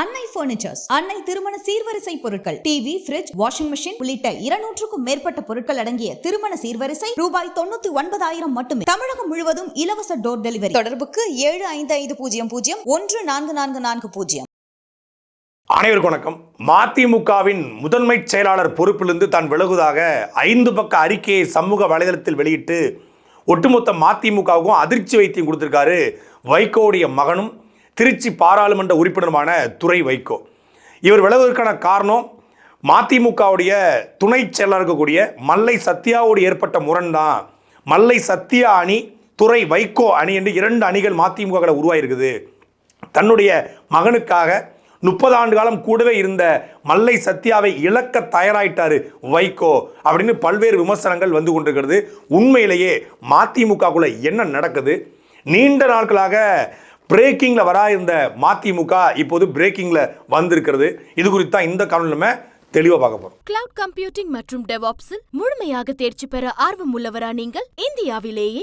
அன்னை பர்னிச்சர்ஸ் அன்னை திருமண சீர்வரிசை பொருட்கள். டிவி ஃபிரிட்ஜ் வாஷிங் மிஷின் உள்ளிட்ட இருநூற்றுக்கும் மேற்பட்ட பொருட்கள் அடங்கிய திருமண சீர்வரிசை ரூபாய் தொண்ணூத்தி ஒன்பதாயிரம் மட்டுமே. தமிழகம் முழுவதும் இலவச டோர் டெலிவரி தொடர்புக்கு ஏழு ஐந்து ஐந்து பூஜ்ஜியம் பூஜ்ஜியம் ஒன்று நான்கு நான்கு நான்கு பூஜ்ஜியம். அனைவருக்கும் வணக்கம். மதிமுகவின் முதன்மை செயலாளர் பொறுப்பிலிருந்து தான் விலகுவதாக ஐந்து பக்க அறிக்கையை சமூக வலைதளத்தில் வெளியிட்டு ஒட்டுமொத்த மதிமுகவுக்கும் அதிர்ச்சி வைத்தியம் கொடுத்திருக்காரு வைகோவுடைய மகனும் திருச்சி பாராளுமன்ற உறுப்பினருமான துறை வைகோ. இவர் விலகுவதற்கான காரணம் மதிமுகவுடைய துணை செயலாளர் இருக்கக்கூடிய மல்லை சத்யாவோடு ஏற்பட்ட முரண் தான் மல்லை சத்யா அணி துறை வைகோ அணி என்று இரண்டு அணிகள் மதிமுகவில் உருவாயிருக்குது. தன்னுடைய மகனுக்காக முப்பது ஆண்டு காலம் கூடவே இருந்த மல்லை சத்யாவை இழக்க தயாராயிட்டாரு வைகோ அப்படின்னு பல்வேறு விமர்சனங்கள் வந்து கொண்டிருக்கிறது. உண்மையிலேயே மதிமுகக்குள்ள என்ன நடக்குது? நீண்ட நாட்களாக பிரேக்கிங்கில் வரா இருந்த மதிமுக இப்போது பிரேக்கிங்கில் வந்திருக்கிறது. இது குறித்து தான் இந்த காணொலி தெளிவா பார்க்க போறோம். கிளவுட் கம்ப்யூட்டிங் மற்றும் டெவாப்ஸில் முழுமையாக தேர்ச்சி பெற ஆர்வம் உள்ளவரா நீங்கள்? இந்தியாவிலேயே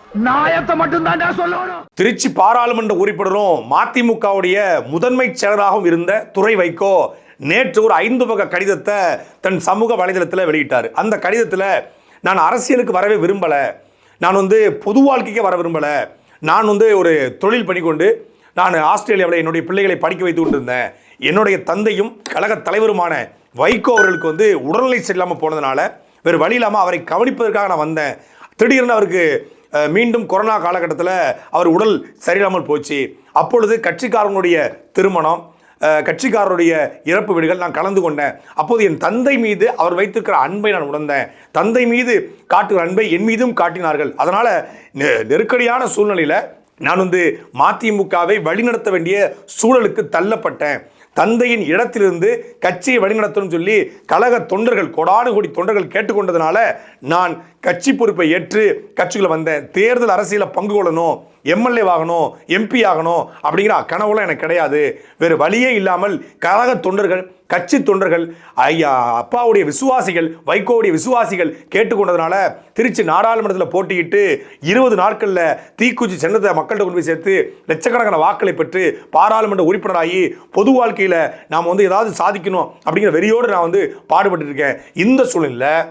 நாயத்தை மட்டும் சொல்லணும். திருச்சி பாராளுமன்ற உறுப்பினரும் மதிமுகவுடைய முதன்மை செயலராகவும் இருந்த துறை வைகோ நேற்று ஒரு ஐந்து பக்க கடிதத்தை தன் சமூக வலைதளத்தில் வெளியிட்டார். அந்த கடிதத்தில் நான் அரசியலுக்கு வரவே விரும்பலை. நான் வந்து பொது வாழ்க்கைக்கே வர விரும்பலை. நான் வந்து ஒரு தொழில் பண்ணிக்கொண்டு நான் ஆஸ்திரேலியாவில் என்னுடைய பிள்ளைகளை படிக்க வைத்து கொண்டிருந்தேன். என்னுடைய தந்தையும் கழக தலைவருமான வைகோ அவர்களுக்கு வந்து உடல்நிலை சரியில்லாமல் போனதுனால வேறு வழி இல்லாமல் அவரை கவனிப்பதற்காக நான் வந்தேன். திடீர்னு அவருக்கு மீண்டும் கொரோனா காலகட்டத்தில் அவர் உடல் சரியில்லாமல் போச்சு. அப்பொழுது கட்சிக்காரனுடைய திருமணம் கட்சிக்காரருடைய இறப்பு வீடுகள் நான் கலந்து கொண்டேன். அப்போது என் தந்தை மீது அவர் வைத்திருக்கிற அன்பை நான் உணர்ந்தேன். தந்தை மீது காட்டுகிற அன்பை என் மீதும் காட்டினார்கள். அதனால் நெருக்கடியான சூழ்நிலையில் நான் வந்து மதிமுகவை வழிநடத்த வேண்டிய சூழலுக்கு தள்ளப்பட்டேன். தந்தையின் இடத்திலிருந்து கட்சியை வழிநடத்தணும்னு சொல்லி கழக தொண்டர்கள் கொடாடு கோடி தொண்டர்கள் கேட்டுக்கொண்டதுனால நான் கட்சி பொறுப்பை ஏற்று கட்சிகளை வந்தேன் தேர்தல் அரசியலில் பங்கு கொள்ளணும் எம்எல்ஏ ஆகணும் எம்பி ஆகணும் அப்படிங்கிற கனவுலாம் எனக்கு கிடையாது. வேறு வழியே இல்லாமல் கழக தொண்டர்கள் கட்சி தொண்டர்கள் ஐயா அப்பாவுடைய விசுவாசிகள் வைகோவுடைய விசுவாசிகள் கேட்டுக்கொண்டதுனால திருச்சி நாடாளுமன்றத்தில் போட்டியிட்டு இருபது நாட்களில் தீக்குச்சி சின்னத்தை மக்கள்கிட்ட கொண்டு போய் சேர்த்து லட்சக்கணக்கான வாக்களை பெற்று பாராளுமன்ற உறுப்பினராகி பொது வாழ்க்கையில் நாம் வந்து ஏதாவது சாதிக்கணும் அப்படிங்கிற வெறியோடு நான் வந்து பாடுபட்டு இருக்கேன் இந்த சூழ்நிலையில்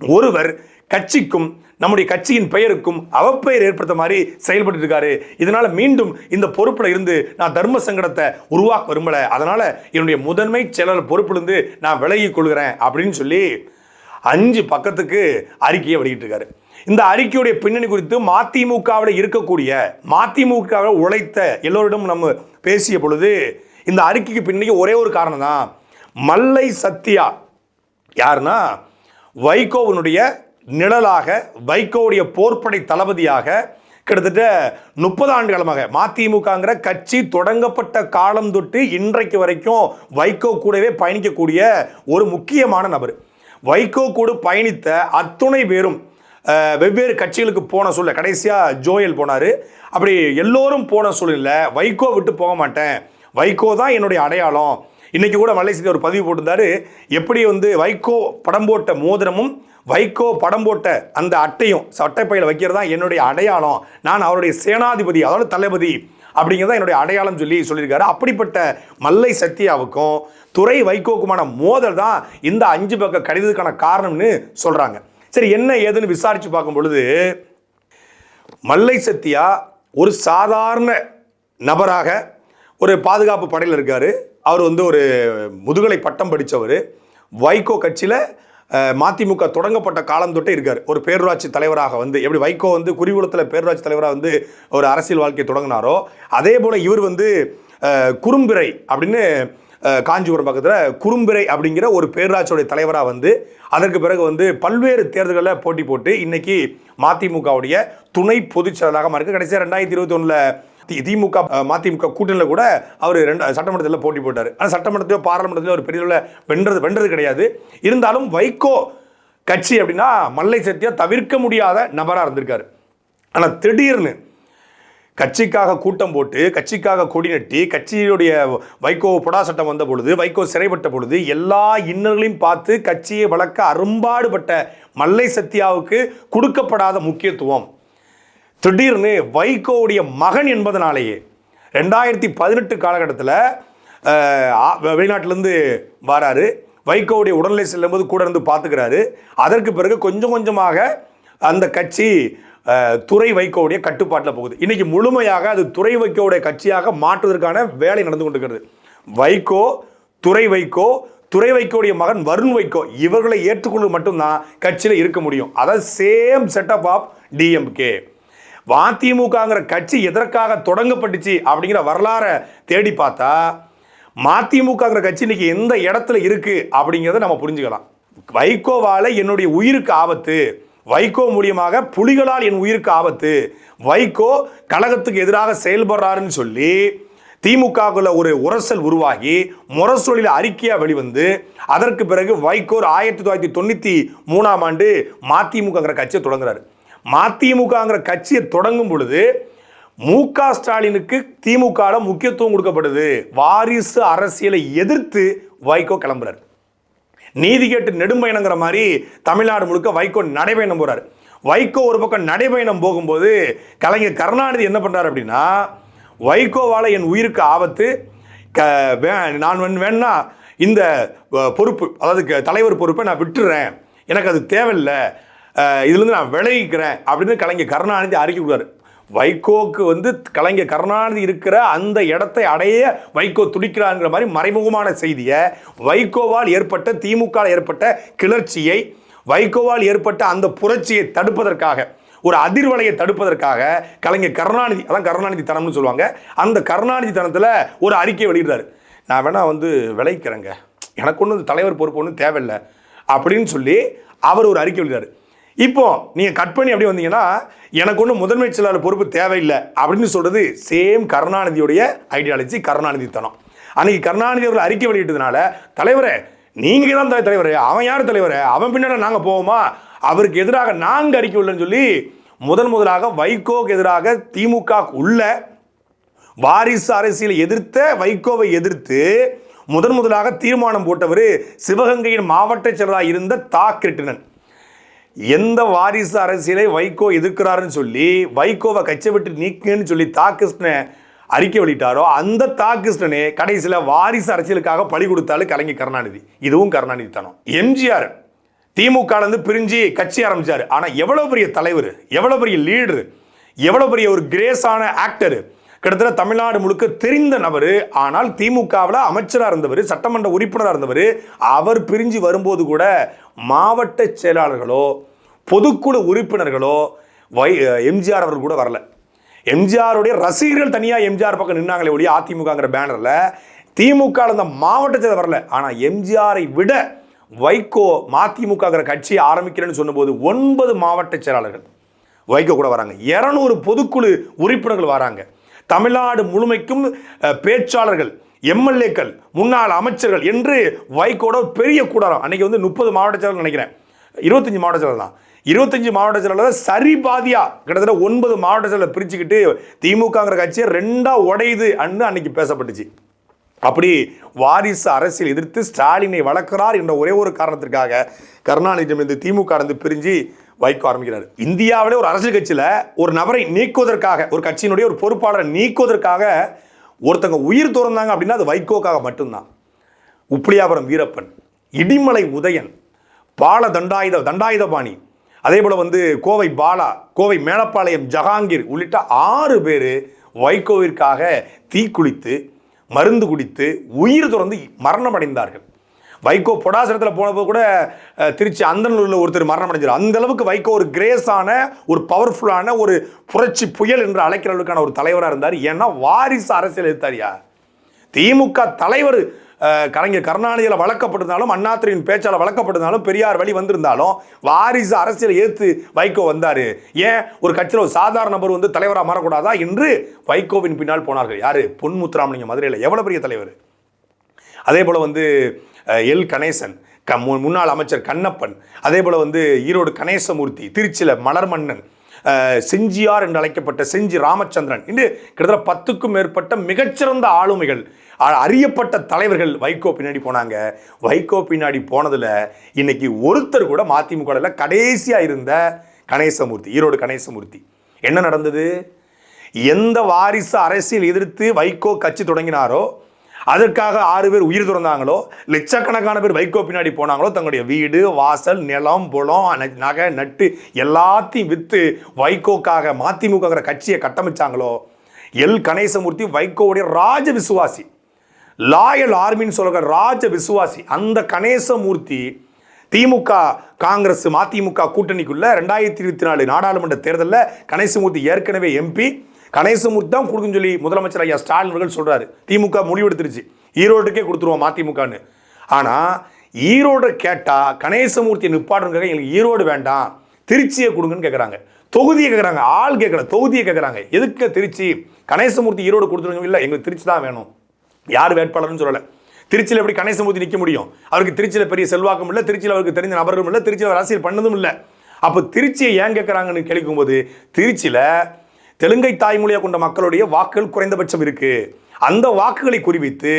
ஒருவர் கட்சிக்கும் நம்முடைய கட்சியின் பெயருக்கும் அவப்பெயர் ஏற்படுத்த மாதிரி செயல்பட்டு இருக்காரு இதனால மீண்டும் இந்த பொறுப்பில் இருந்து நான் தர்ம சங்கடத்தை உருவாக்க விரும்பல. அதனால என்னுடைய முதன்மை செயலாளர் பொறுப்பிலிருந்து நான் விலகி கொள்கிறேன் அப்படின்னு சொல்லி அஞ்சு பக்கத்துக்கு அறிக்கையை வெளியிட்டிருக்காரு. இந்த அறிக்கையுடைய பின்னணி குறித்து மதிமுகவில் இருக்கக்கூடிய மதிமுகவில் உழைத்த எல்லோரிடம் நம்ம பேசிய பொழுது இந்த அறிக்கைக்கு பின்னணி ஒரே ஒரு காரணம் தான் மல்லை சத்யா யாருன்னா வைகோவனுடைய நிழலாக வைகோவுடைய போர்ப்படை தளபதியாக கிட்டத்தட்ட முப்பது ஆண்டு காலமாக மதிமுகங்கிற கட்சி தொடங்கப்பட்ட காலம் தொட்டு இன்றைக்கு வரைக்கும் வைகோ கூடவே பயணிக்கக்கூடிய ஒரு முக்கியமான நபர். வைகோ கூட பயணித்த அத்துணை பேரும் வெவ்வேறு கட்சிகளுக்கு போன சூழ்நிலை கடைசியாக ஜோயல் போனார். அப்படி எல்லோரும் போன சூழ்நிலை வைகோ விட்டு போக மாட்டேன். வைகோ தான் என்னுடைய அடையாளம். இன்றைக்கி கூட மலேசியா ஒரு பதிவு போட்டிருந்தாரு. எப்படி வந்து வைகோ படம் போட்ட மோதிரமும் வைகோ படம் போட்ட அந்த அட்டையும் சட்டைப்பையில் வைக்கிறது தான் என்னுடைய அடையாளம். நான் அவருடைய சேனாதிபதி அதாவது தளபதி அப்படிங்கிறத என்னுடைய அடையாளம் சொல்லி சொல்லியிருக்காரு. அப்படிப்பட்ட மல்லை சத்யாவுக்கும் துறை வைகோக்குமான மோதல் தான் இந்த அஞ்சு பக்க கடிதத்துக்கான காரணம்னு சொல்கிறாங்க சரி என்ன ஏதுன்னு விசாரித்து பார்க்கும் பொழுது மல்லை சத்யா ஒரு சாதாரண நபராக ஒரு பாதுகாப்பு படையில் இருக்கார். அவர் வந்து ஒரு முதுகலை பட்டம் படித்தவர் வைகோ கட்சியில் மதிமுக தொடங்கப்பட்ட காலம் தொட்டே இருக்கார். ஒரு பேரூராட்சி தலைவராக வந்து எப்படி வைகோ வந்து குறிகுளத்தில் பேரூராட்சி தலைவராக வந்து ஒரு அரசியல் வாழ்க்கையை தொடங்கினாரோ அதே போல் இவர் வந்து குறும்பிறை அப்படின்னு காஞ்சிபுரம் பக்கத்தில் குறும்பிறை அப்படிங்கிற ஒரு பேரூராட்சியுடைய தலைவராக வந்து அதற்கு பிறகு வந்து பல்வேறு தேர்தல்களில் போட்டி போட்டு இன்றைக்கி மதிமுகவுடைய துணை பொதுச் செயலராக மாறிருக்கு கடைசியாக ரெண்டாயிரத்தி இருபத்தி ஒன்றில் திமுக மதிமுக கூட்டணியில் கூட அவர் ரெண்டு சட்டமன்றத்தில் போட்டி போட்டார். ஆனால் சட்டமன்றத்திலோ பாராளுமன்றத்திலோ ஒரு பெரிய வென்றது வென்றது கிடையாது. இருந்தாலும் வைகோ கட்சி அப்படின்னா மல்லை சத்தியா தவிர்க்க முடியாத நபராக இருந்திருக்காரு. ஆனால் திடீர்னு கட்சிக்காக கூட்டம் போட்டு கட்சிக்காக கொடி நட்டி கட்சியுடைய வைகோ புடா சட்டம் வந்த பொழுது வைகோ சிறைப்பட்ட பொழுது எல்லா இன்னர்களையும் பார்த்து கட்சியை வளர்க்க அரும்பாடுபட்ட மல்லை சத்யாவுக்கு கொடுக்கப்படாத முக்கியத்துவம். திடீர்னு வைகோவுடைய மகன் என்பதனாலேயே ரெண்டாயிரத்தி பதினெட்டு காலகட்டத்தில் வெளிநாட்டிலேருந்து வராரு. வைகோவுடைய உடல்நிலை செல்லும்போது கூட இருந்து பார்த்துக்கிறாரு. அதற்கு பிறகு கொஞ்சம் கொஞ்சமாக அந்த கட்சி துறை வைகோவுடைய கட்டுப்பாட்டில் போகுது. இன்றைக்கி முழுமையாக அது துறை வைகோவுடைய கட்சியாக மாற்றுவதற்கான வேலை நடந்து கொண்டிருக்கிறது. வைகோ துறை வைகோ துறை வைக்கோடைய மகன் வருண் வைகோ இவர்களை ஏற்றுக்கொள்வது மட்டும்தான் கட்சியில் இருக்க முடியும். அதாவது சேம் செட்டப் ஆஃப் டிஎம்கே மதிமுகங்கிற கட்சி எதற்காக தொடங்கப்பட்டுச்சு அப்படிங்கிற வரலாறை தேடி பார்த்தா மதிமுகங்கிற கட்சி இன்னைக்கு எந்த இடத்துல இருக்குது அப்படிங்கிறத நம்ம புரிஞ்சுக்கலாம். வைகோவால் என்னுடைய உயிருக்கு ஆபத்து வைகோ மூலியமாக புலிகளால் என் உயிருக்கு ஆபத்து வைகோ கழகத்துக்கு எதிராக செயல்படுறாருன்னு சொல்லி திமுகவுக்குள்ள ஒரு உரசல் உருவாகி முரசொலியில் அறிக்கையாக வெளிவந்து அதற்கு பிறகு வைகோர் ஆயிரத்தி தொள்ளாயிரத்தி தொண்ணூற்றி மூணாம் ஆண்டு மதிமுகங்கிற கட்சியை தொடங்குறாரு. மதிமுகங்கிற கட்சியை தொடங்கும் பொழுது மு க ஸ்டாலினுக்கு திமுக முக்கியத்துவம் கொடுக்கப்படுது. வாரிசு அரசியலை எதிர்த்து வைகோ கிளம்புறாரு. நீதி கேட்டு நெடும்பயணங்கிற மாதிரி தமிழ்நாடு முழுக்க வைகோ நடைபயணம் போறாரு. வைகோ ஒரு பக்கம் நடைபயணம் போகும்போது கலைஞர் கருணாநிதி என்ன பண்றாரு அப்படின்னா வைகோவால என் உயிருக்கு ஆபத்து க வே- நான் வேணா இந்த பொறுப்பு அதாவது தலைவர் பொறுப்பை நான் விட்டுறேன். எனக்கு அது தேவையில்லை. இதுலேருந்து நான் விளைவிக்கிறேன் அப்படின்னு கலைஞர் கருணாநிதி அறிக்கை கொடுத்தாரு வைகோக்கு வந்து கலைஞர் கருணாநிதி இருக்கிற அந்த இடத்தை அடைய வைகோ துடிக்கிறாங்கிற மாதிரி மறைமுகமான செய்தியை வைகோவால் ஏற்பட்ட திமுக ஏற்பட்ட கிளர்ச்சியை வைகோவால் ஏற்பட்ட அந்த புரட்சியை தடுப்பதற்காக ஒரு அதிர்வலையை தடுப்பதற்காக கலைஞர் கருணாநிதி அதான் கருணாநிதி தனம்னு சொல்லுவாங்க. அந்த கருணாநிதி தனத்தில் ஒரு அறிக்கை வெளியிடுறாரு. நான் வேணா வந்து விளைக்கிறேங்க. எனக்கு ஒன்றும் தலைவர் பொறுப்பு ஒன்றும் தேவையில்லை அப்படின்னு சொல்லி அவர் ஒரு அறிக்கை வெளியிடுறாரு. இப்போ நீங்கள் கட் பண்ணி அப்படி வந்தீங்கன்னா எனக்கு ஒன்றும் முதன்மை செயலாளர் பொறுப்பு தேவையில்லை அப்படின்னு சொல்கிறது சேம் கருணாநிதியுடைய ஐடியாலஜி கருணாநிதி தனம் அன்னைக்கு கருணாநிதி அவர்கள் அறிக்கை வெளியிட்டதுனால தலைவரே நீங்கள் தான் த- அவன் யார் தலைவர் அவன் பின்னாடி நாங்கள் போவோமா? அவருக்கு எதிராக நாங்கள் அறிக்கை உள்ளேன்னு சொல்லி முதன் முதலாக வைகோக்கு எதிராக திமுக உள்ள வாரிசு அரசியலை எதிர்த்த வைகோவை எதிர்த்து முதன் முதலாக தீர்மானம் போட்டவர் சிவகங்கையின் மாவட்ட செயலராக இருந்த தா. கிருட்டினன் எந்த வாரிசு அரசியலை வைகோ எதிர்க்கிறாருன்னு சொல்லி வைகோவை கட்சி விட்டு நீக்குன்னு சொல்லி தாகிருஷ்ணனை அறிக்கை வெளியிட்டாரோ அந்த தாக்கிருஷ்ணனே கடைசியில் வாரிசு அரசியலுக்காக பழி கொடுத்தாலும் கலைஞர் கருணாநிதி. இதுவும் கருணாநிதி தனம் எம்ஜிஆர் திமுகலேருந்து பிரிஞ்சு கட்சி ஆரம்பித்தார் ஆனால் எவ்வளோ பெரிய தலைவர் எவ்வளோ பெரிய லீடரு எவ்வளோ பெரிய ஒரு கிரேஸான ஆக்டரு கிட்டத்தட்ட தமிழ்நாடு முழுக்க தெரிந்த நபர் ஆனால் திமுகவில் அமைச்சராக இருந்தவர் சட்டமன்ற உறுப்பினராக இருந்தவர் அவர் பிரிஞ்சு வரும்போது கூட மாவட்ட செயலாளர்களோ பொதுக்குழு உறுப்பினர்களோ வை எம்ஜிஆர் அவர்கள் கூட வரல. எம்ஜிஆருடைய ரசிகர்கள் தனியாக எம்ஜிஆர் பக்கம் நின்னாங்களே ஒழிய அதிமுகங்கிற பேனரில் திமுக இருந்த மாவட்ட செயலர் வரல. ஆனால் எம்ஜிஆரை விட வைகோ மதிமுகங்கிற கட்சியை ஆரம்பிக்கிறேன்னு சொன்னபோது ஒன்பது மாவட்ட செயலாளர்கள் வைகோ கூட வராங்க. இரநூறு பொதுக்குழு உறுப்பினர்கள் வராங்க. தமிழ்நாடு முழுமைக்கும் பேச்சாளர்கள் எம்எல்ஏக்கள் முன்னாள் அமைச்சர்கள் என்று வைகோட பெரிய கூடாரம். அன்றைக்கி வந்து முப்பது மாவட்ட செயலர் நினைக்கிறேன். இருபத்தஞ்சி மாவட்ட செயலர் தான். இருபத்தஞ்சி மாவட்ட செயலாளர் சரி பாதியா கிட்டத்தட்ட ஒன்பது மாவட்ட செயலர் பிரிச்சுக்கிட்டு திமுகங்கிற கட்சியை ரெண்டாக உடையுது அன்னு அன்னைக்கு பேசப்பட்டுச்சு. அப்படி வாரிசு அரசியல் எதிர்த்து ஸ்டாலினை வளர்க்கிறார் என்ற ஒரே ஒரு காரணத்திற்காக கருணாநிதியிடமிருந்து திமுக இருந்து பிரிஞ்சு வைக்க ஆரம்பிக்கிறார். இந்தியாவிலே ஒரு அரசியல் கட்சியில் ஒரு நபரை நீக்குவதற்காக ஒரு கட்சியினுடைய ஒரு பொறுப்பாளரை நீக்குவதற்காக ஒருத்தங்க உயிர் துறந்தாங்க அப்படின்னா அது வைகோக்காக மட்டும்தான். உப்பிலியாபுரம் வீரப்பன் இடிமலை உதயன் பால தண்டாயுத தண்டாயுதபாணி அதே போல் வந்து கோவை பாலா கோவை மேலப்பாளையம் ஜஹாங்கீர் உள்ளிட்ட ஆறு பேர் வைகோவிற்காக தீக்குளித்து மருந்து குடித்து உயிர் துறந்து மரணமடைந்தார்கள். வைகோ பொடாசனத்தில் போனப்போ கூட திருச்சி அந்தனூரில் ஒருத்தர் மரணம் அடைஞ்சார். அந்த அளவுக்கு வைகோ ஒரு கிரேஸான ஒரு பவர்ஃபுல்லான ஒரு புரட்சி புயல் என்று அழைக்கிற அளவுக்கான ஒரு தலைவராக இருந்தார். ஏன்னா வாரிசு அரசியல் எடுத்தாரியா திமுக தலைவர் கலைஞர் கருணாநிதியில் வளர்க்கப்பட்டிருந்தாலும் அண்ணாத்திரியின் பேச்சாளர் வளர்க்கப்பட்டிருந்தாலும் பெரியார் வழி வந்திருந்தாலும் வாரிசு அரசியல் ஏற்று வைகோ வந்தார். ஏன்? ஒரு கட்சியில் ஒரு சாதாரண நபர் வந்து தலைவராக மாறக்கூடாதா என்று வைகோவின் பின்னால் போனார்கள். யார்? பொன்முத்துராமலிங்கம் மதுரையில். எவ்வளோ பெரிய தலைவர்? அதே போல் வந்து எல். கணேசன் க மு- முன்னாள் அமைச்சர் கண்ணப்பன் அதே போல் வந்து ஈரோடு கணேசமூர்த்தி திருச்சியில் மலர்மன்னன் செஞ்சியார் என்று அழைக்கப்பட்ட செஞ்சி ராமச்சந்திரன் இன்று கிட்டத்தட்ட பத்துக்கும் மேற்பட்ட மிகச்சிறந்த ஆளுமைகள் அ- அறியப்பட்ட தலைவர்கள் வைகோ பின்னாடி போனாங்க. வைகோ பின்னாடி போனதில் இன்னைக்கு ஒருத்தர் கூட மதிமுகவில் கடைசியாக இருந்த கணேசமூர்த்தி ஈரோடு கணேசமூர்த்தி. என்ன நடந்தது? எந்த வாரிசு அரசியல் எதிர்த்து வைகோ கட்சி தொடங்கினாரோ அதற்காக ஆறு பேர் உயிர் துறந்தாங்களோ லட்சக்கணக்கான பேர் வைகோ பின்னாடி போனாங்களோ தங்களுடைய வீடு வாசல் நிலம் புலம் ந- நகை நட்டு எல்லாத்தையும் விற்று வைகோக்காக மதிமுகங்கிற கட்சியை கட்டமைச்சாங்களோ எல். கணேசமூர்த்தி வைகோவுடைய ராஜ விசுவாசி லாயல் ஆர்மின்னு சொல்கிற ராஜ விசுவாசி அந்த கணேசமூர்த்தி திமுக காங்கிரஸ் மதிமுக கூட்டணிக்குள்ள ரெண்டாயிரத்தி இருபத்தி நாலு நாடாளுமன்ற தேர்தலில் கணேசமூர்த்தி ஏற்கனவே எம்பி. கணேசமூர்த்தி தான் கொடுக்குன்னு சொல்லி முதலமைச்சர் ஐயா ஸ்டாலின் அவர்கள் சொல்கிறாரு திமுக முடிவெடுத்துருச்சு. ஈரோட்டுக்கே கொடுத்துருவோம் மதிமுகன்னு. ஆனால் ஈரோடு கேட்டால் கணேசமூர்த்தி நிப்பாடுங்க எங்களுக்கு ஈரோடு வேண்டாம். திருச்சியை கொடுங்கன்னு கேட்குறாங்க தொகுதியை கேட்குறாங்க ஆள் கேட்குற தொகுதியை கேட்குறாங்க எதுக்கு திருச்சி? கணேசமூர்த்தி ஈரோடு கொடுத்துருங்க இல்லை எங்களுக்கு திருச்சி தான் வேணும். யார் வேட்பாளர்னு சொல்லலை. திருச்சியில் எப்படி கணேசமூர்த்தி நிற்க முடியும்? அவருக்கு திருச்சியில் பெரிய செல்வாக்கும் இல்லை திருச்சியில் அவருக்கு தெரிஞ்ச நபர்களும் இல்லை திருச்சியில் அரசியல் பண்ணதும் இல்லை. அப்போ திருச்சியை ஏன் கேட்குறாங்கன்னு கேட்கும்போது திருச்சியில் தெலுங்கை தாய்மொழியாக கொண்ட மக்களுடைய வாக்குகள் குறைந்தபட்சம் இருக்கு. அந்த வாக்குகளை குறிவித்து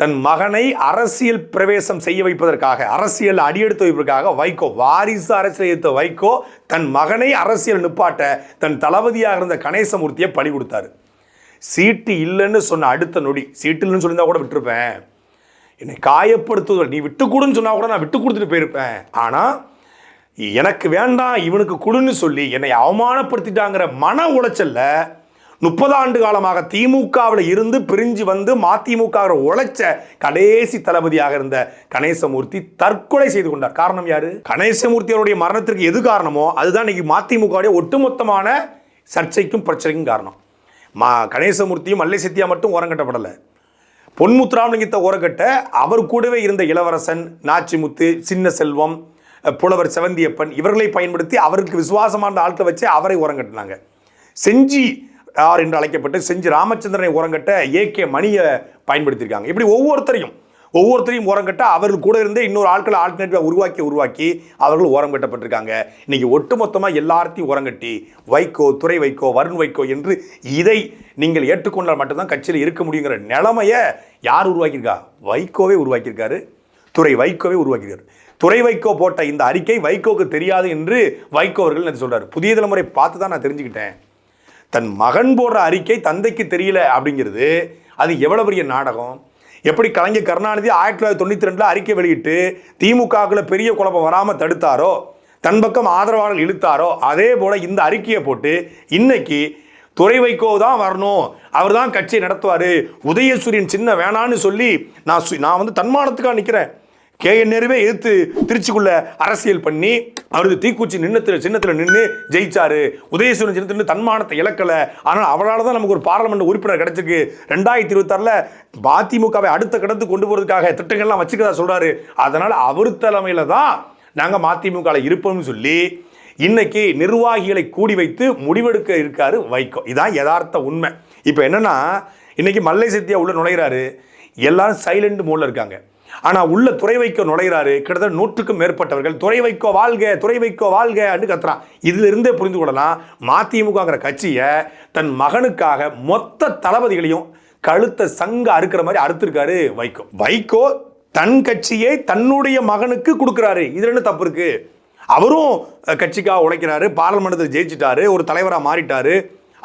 தன் மகனை அரசியல் பிரவேசம் செய்ய வைப்பதற்காக அரசியல் அடியெடுத்து வைப்பதற்காக வைகோ வாரிசு அரசியல் எடுத்த வைகோ தன் மகனை அரசியல் நிப்பாட்ட தன் தளபதியாக இருந்த கணேசமூர்த்தியை பழி கொடுத்தாரு. சீட்டு இல்லைன்னு சொன்ன அடுத்த நொடி சீட்டு இல்லைன்னு சொல்லியிருந்தா கூட விட்டுருப்பேன். என்னை காயப்படுத்துவதில் நீ விட்டு கொடுன்னு சொன்னா கூட நான் விட்டு கொடுத்துட்டு போயிருப்பேன். ஆனால் எனக்கு வேண்டாம் இவனுக்கு கொடுன்னு சொல்லி என்னை அவமானப்படுத்திட்டாங்கிற மன உளைச்சல்ல முப்பது ஆண்டு காலமாக திமுகவில் இருந்து பிரிஞ்சு வந்து மதிமுக உழைச்ச கடைசி தளபதியாக இருந்த கணேசமூர்த்தி தற்கொலை செய்து கொண்டார். காரணம் யாரு? கணேசமூர்த்தி அவருடைய மரணத்திற்கு எது காரணமோ அதுதான் இன்னைக்கு மதிமுகவுடைய ஒட்டுமொத்தமான சர்ச்சைக்கும் பிரச்சனைக்கும் காரணம். மா கணேசமூர்த்தியும் மல்லை சத்யா மட்டும் ஓரங்கட்டப்படலை பொன்முத்துராமலிங்கத்தை ஓரக்கட்ட அவர் கூடவே இருந்த இளவரசன் நாச்சிமுத்து சின்ன செல்வம் புலவர் செவந்தியப்பன் இவர்களை பயன்படுத்தி அவருக்கு விசுவாசமான ஆட்களை வச்சு அவரை உரங்கட்டினாங்க. செஞ்சி ஆர் என்று அழைக்கப்பட்டு செஞ்சி ராமச்சந்திரனை உரங்கட்ட ஏ கே மணியை பயன்படுத்தியிருக்காங்க. இப்படி ஒவ்வொருத்தரையும் ஒவ்வொருத்தரையும் ஓரங்கட்ட அவர்கள் கூட இருந்தே இன்னொரு ஆட்களை ஆல்டர்னேட்டிவாக உருவாக்கி உருவாக்கி அவர்கள் ஓரம் கட்டப்பட்டிருக்காங்க இன்னைக்கு ஒட்டுமொத்தமாக எல்லாத்தையும் ஓரங்கட்டி வைகோ துறை வைகோ வருண் வைகோ என்று இதை நீங்கள் ஏற்றுக்கொண்டால் மட்டும்தான் கட்சியில் இருக்க முடியுங்கிற நிலைமையை யார் உருவாக்கியிருக்கா? வைகோவே உருவாக்கியிருக்காரு. துறை வைகோவை உருவாக்கிறார் துறை வைகோ போட்ட இந்த அறிக்கை வைகோவுக்கு தெரியாது என்று வைகோ அவர்கள் சொல்கிறார் புதிய தலைமுறை பார்த்து தான் நான் தெரிஞ்சுக்கிட்டேன். தன் மகன் போடுற அறிக்கை தந்தைக்கு தெரியல அப்படிங்கிறது அது எவ்வளோ பெரிய நாடகம்? எப்படி கலைஞர் கருணாநிதி ஆயிரத்தி தொள்ளாயிரத்தி தொண்ணூற்றி ரெண்டில் அறிக்கை வெளியிட்டு திமுகவில் பெரிய குழப்பம் வராமல் தடுத்தாரோ? தன் பக்கம் ஆதரவாளர்கள் இழுத்தாரோ? அதே போல் இந்த அறிக்கையை போட்டு இன்னைக்கு துறை வைகோ தான் வரணும். அவர் தான் கட்சியை நடத்துவார். உதயசூரியன் சின்ன வேணான்னு சொல்லி நான் சு- நான் வந்து தன்மானத்துக்காக நிற்கிறேன் கே என் நேருவே எதிர்த்து திருச்சிக்குள்ள அரசியல் பண்ணி அவரது தீக்குச்சி நின்னத்தில் சின்னத்தில் நின்று ஜெயிச்சாரு. உதயசூரன் சின்னத்தில் தன்மானத்தை இழக்கல. ஆனால் அவரால் தான் நமக்கு ஒரு பாராளுமன்ற உறுப்பினர் கிடைச்சிருக்கு. ரெண்டாயிரத்தி இருபத்தாறில் அதிமுகவை அடுத்த கடத்துக்கு கொண்டு போகிறதுக்காக திட்டங்கள்லாம் வச்சுக்கிறதா சொல்கிறாரு அதனால் அவர் தலைமையில் தான் நாங்கள் மதிமுகவில் இருப்போம்னு சொல்லி இன்னைக்கு நிர்வாகிகளை கூடி வைத்து முடிவெடுக்க இருக்காரு வைகோ. இதான் யதார்த்த உண்மை. இப்போ என்னென்னா இன்னைக்கு மல்லை சத்தியா உள்ள நுழைகிறாரு எல்லாரும் சைலண்ட் மோட்ல இருக்காங்க. ஆனால் உள்ள துறை வைக்கோ நுழைகிறாரு கிட்டத்தட்ட நூற்றுக்கும் மேற்பட்டவர்கள் துறை வைக்கோ வாழ்க துறை வைக்கோ வாழ்க அப்படின்னு கத்துறான். இதுல இருந்தே புரிந்து கொள்ளலாம் மதிமுகங்கிற கட்சியை தன் மகனுக்காக மொத்த தளபதிகளையும் கழுத்த சங்க அறுக்கிற மாதிரி அறுத்திருக்காரு வைகோ. வைகோ தன் கட்சியை தன்னுடைய மகனுக்கு கொடுக்குறாரு. இதில் என்ன தப்பு இருக்கு? அவரும் கட்சிக்காக உழைக்கிறாரு பாராளுமன்றத்தில் ஜெயிச்சிட்டாரு ஒரு தலைவராக மாறிட்டாரு.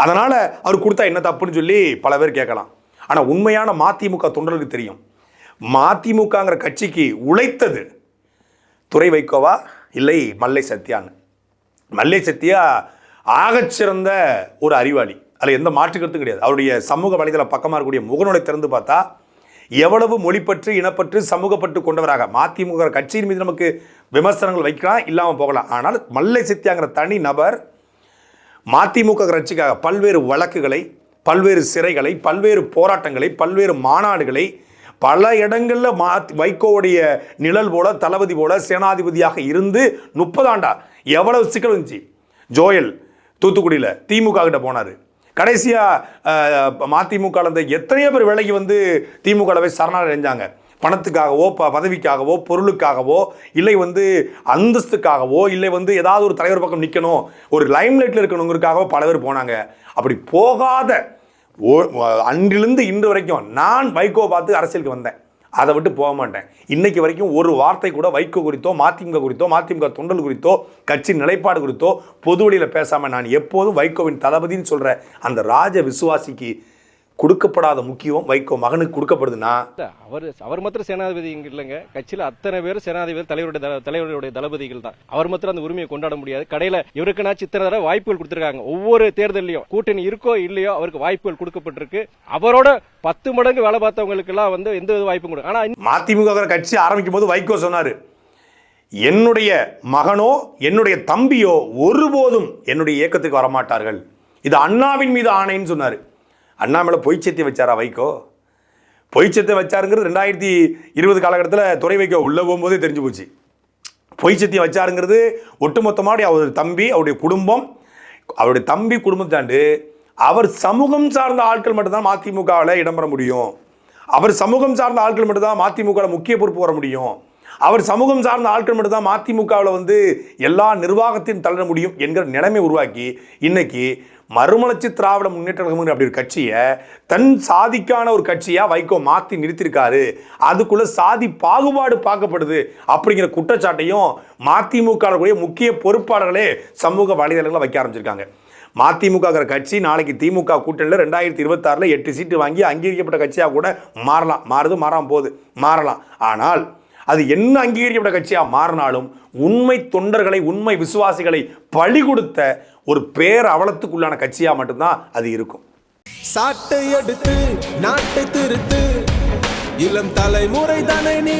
அதனால் அவர் கொடுத்தா என்ன தப்புன்னு சொல்லி பல பேர் கேட்கலாம். ஆனால் உண்மையான மதிமுக தொண்டர்களுக்கு தெரியும். மதிமுகங்கிற கட்சிக்கு உழைத்தது துறை வைகோவா இல்லை மல்லை சத்யான்னு மல்லை சத்யா ஆகச்சிறந்த ஒரு அறிவாளி. அதில் எந்த மாற்று கிடையாது. அவருடைய சமூக வலைதள பக்கமாக இருக்கக்கூடிய முகநூலை திறந்து பார்த்தா எவ்வளவு மொழிப்பற்று இனப்பற்று சமூகப்பட்டு கொண்டவராக. மதிமுக கட்சியின் மீது நமக்கு விமர்சனங்கள் வைக்கலாம் இல்லாமல் போகலாம். ஆனால் மல்லை சித்தியாங்கிற தனி நபர் மதிமுக கட்சிக்காக பல்வேறு வழக்குகளை பல்வேறு சிறைகளை பல்வேறு போராட்டங்களை பல்வேறு மாநாடுகளை பல இடங்களில் மா வைகோவுடைய நிழல் போல தளபதி போல சேனாதிபதியாக இருந்து முப்பதாண்டா எவ்வளவு சிக்கல் இருந்துச்சு? ஜோயல் தூத்துக்குடியில் திமுக கிட்ட போனார். கடைசியாக மதிமுகவில் மதிமுக இருந்த எத்தனையோ பேர் விலைக்கு வந்து திமுக போய் சரணாக அடைஞ்சாங்க. பணத்துக்காகவோ ப பதவிக்காகவோ பொருளுக்காகவோ இல்லை வந்து அந்தஸ்துக்காகவோ இல்லை வந்து ஏதாவது ஒரு தலைவர் பக்கம் நிற்கணும் ஒரு லைம்லைட்டில் இருக்கணுங்கிறதுக்காகவோ பல பேர் போனாங்க. அப்படி போகாத ஓ- அன்றிலிருந்து இன்று வரைக்கும் நான் வைகோ பார்த்து அரசியலுக்கு வந்தேன். அதை விட்டு போக மாட்டேன். இன்னைக்கு வரைக்கும் ஒரு வார்த்தை கூட வைகோ குறித்தோ மதிமுக குறித்தோ மதிமுக தொண்டல் குறித்தோ கட்சி நிலைப்பாடு குறித்தோ பொது வழியில் பேசாமல் நான் எப்போதும் வைகோவின் தளபதின்னு சொல்கிற அந்த ராஜ விசுவாசிக்கு கொடுக்கப்படாத முக்கியம் வைகோ மகனுக்கு கொடுக்கப்படுதுன்னா அவர் அவர் மாத்திரம் சேனாதிபதி இங்க இல்லைங்க. கட்சியில அத்தனை பேர் சேனாதிபதி தலைவருடைய தல- தலைவருடைய தளபதிகள் தான். அவர் மாத்திரம் அந்த உரிமையை கொண்டாட முடியாது. கடையில இவருக்குனாச்சு இத்தனை தடவை வாய்ப்புகள் கொடுத்திருக்காங்க. ஒவ்வொரு தேர்தலையும் கூட்டணி இருக்கோ இல்லையோ அவருக்கு வாய்ப்புகள் கொடுக்கப்பட்டிருக்கு. அவரோட பத்து மடங்கு வேலை பார்த்தவங்களுக்கு எல்லாம் வந்து எந்த வித வாய்ப்பும் கொடு ஆனா மதிமுக கட்சி ஆரம்பிக்கும் போது வைகோ சொன்னார் என்னுடைய மகனோ என்னுடைய தம்பியோ ஒருபோதும் என்னுடைய இயக்கத்துக்கு வரமாட்டார்கள். இது அண்ணாவின் மீது ஆணைன்னு சொன்னார். அண்ணா மேலே பொய்ச்சத்தை வச்சாரா வைகோ? பொய்ச்சத்தை வச்சாருங்கிறது ரெண்டாயிரத்தி இருபது காலகட்டத்தில் துறை வைக்க உள்ளே போகும்போதே தெரிஞ்சு போச்சு. பொய் சத்தியம் வச்சாருங்கிறது ஒட்டுமொத்தமாக அவருடைய தம்பி அவருடைய குடும்பம் அவருடைய தம்பி குடும்பத்தாண்டு அவர் சமூகம் சார்ந்த ஆட்கள் மட்டும்தான் மதிமுகவில் இடம்பெற முடியும். அவர் சமூகம் சார்ந்த ஆட்கள் மட்டும்தான் மதிமுகவில் முக்கிய பொறுப்பு வர முடியும். அவர் சமூகம் சார்ந்த ஆட்கள் மட்டும்தான் மதிமுகவில் வந்து எல்லா நிர்வாகத்தையும் தள்ள முடியும் என்கிற நிலைமை உருவாக்கி இன்னைக்கு மறுமலர்ச்சி திராவிட முன்னேற்ற கழகம் அப்படி ஒரு கட்சியை தன் சாதிக்கான ஒரு கட்சியாக வைகோ மாற்றி நிறுத்தியிருக்காரு. அதுக்குள்ளே சாதி பாகுபாடு பார்க்கப்படுது அப்படிங்கிற குற்றச்சாட்டையும் மதிமுக முக்கிய பொறுப்பாளர்களே சமூக வலைதளங்களை வைக்க ஆரம்பிச்சிருக்காங்க. மதிமுகங்கிற கட்சி நாளைக்கு திமுக கூட்டணியில் ரெண்டாயிரத்தி இருபத்தாறில் எட்டு சீட்டு வாங்கி அங்கீகரிக்கப்பட்ட கட்சியாக கூட மாறலாம். மாறுது மாறாம போகுது. மாறலாம். ஆனால் அது என்ன அங்கீகரிக்கப்பட்ட கட்சியாக மாறினாலும் உண்மை தொண்டர்களை உண்மை விசுவாசிகளை பழி கொடுத்த ஒரு பேர் அவலத்துக்குள்ளான கட்சியாக மட்டும்தான் அது இருக்கும். சாட்டை எடுத்து நாட்டை திருத்து. இளம் தலைமுறை தானே நீ